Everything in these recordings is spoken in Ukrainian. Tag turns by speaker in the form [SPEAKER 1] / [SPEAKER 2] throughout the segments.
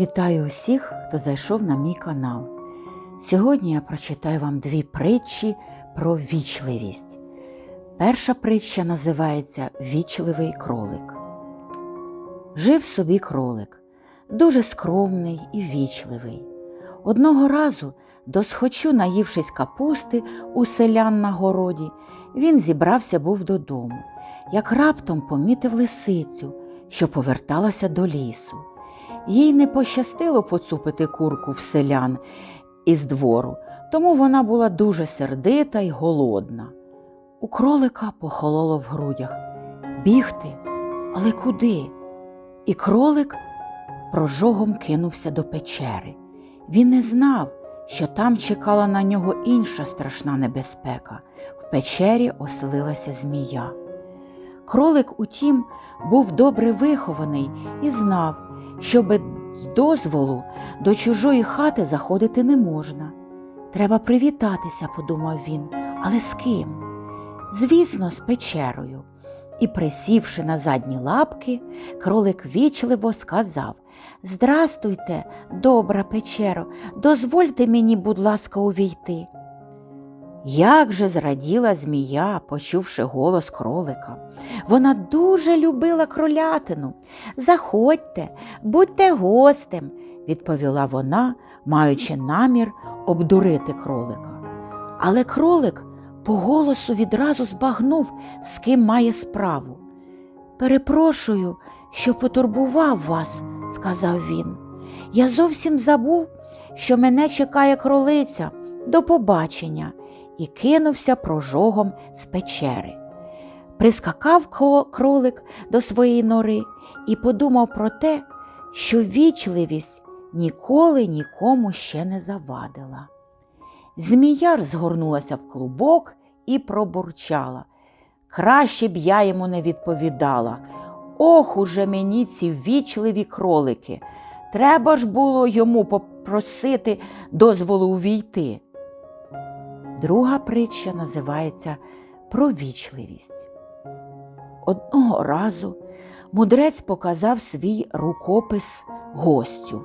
[SPEAKER 1] Вітаю усіх, хто зайшов на мій канал. Сьогодні я прочитаю вам дві притчі про вічливість. Перша притча називається Вічливий кролик. Жив собі кролик, дуже скромний і вічливий. Одного разу, досхочу наївшись капусти у селян на городі, він зібрався був додому, як раптом помітив лисицю, що поверталася до лісу. Їй не пощастило поцупити курку в селян із двору, тому вона була дуже сердита й голодна. У кролика похололо в грудях. Бігти, але куди? І кролик прожогом кинувся до печери. Він не знав, що там чекала на нього інша страшна небезпека. В печері оселилася змія. Кролик, утім, був добре вихований і знав, що без дозволу до чужої хати заходити не можна. Треба привітатися, подумав він, але з ким? Звісно, з печерою. І, присівши на задні лапки, кролик вічливо сказав Здрастуйте, добра печеро, дозвольте мені, будь ласка, увійти. Як же зраділа змія, почувши голос кролика. Вона дуже любила кролятину. Заходьте, будьте гостем, відповіла вона, маючи намір обдурити кролика. Але кролик по голосу відразу збагнув, з ким має справу. Перепрошую, що потурбував вас, сказав він. Я зовсім забув, що мене чекає кролиця. До побачення і кинувся прожогом з печери. Прискакав кролик до своєї нори і подумав про те, що вічливість ніколи нікому ще не завадила. Змія згорнулася в клубок і пробурчала. Краще б я йому не відповідала. Ох уже мені ці вічливі кролики. Треба ж було йому попросити дозволу увійти. Друга притча називається Про вічливість. Одного разу мудрець показав свій рукопис гостю.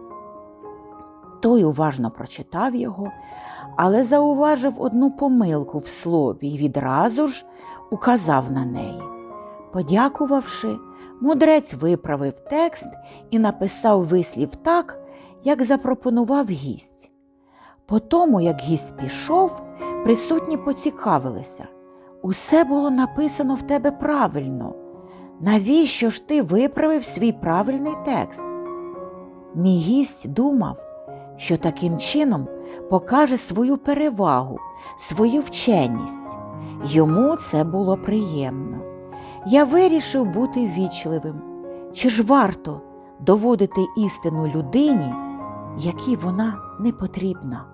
[SPEAKER 1] Той уважно прочитав його, але зауважив одну помилку в слові і відразу ж указав на неї. Подякувавши, мудрець виправив текст і написав вислів так, як запропонував гість. По тому, як гість пішов, присутні поцікавилися. Усе було написано в тебе правильно. Навіщо ж ти виправив свій правильний текст? Мій гість думав, що таким чином покаже свою перевагу, свою вченість. Йому це було приємно. Я вирішив бути вічливим. Чи ж варто доводити істину людині, якій вона не потрібна?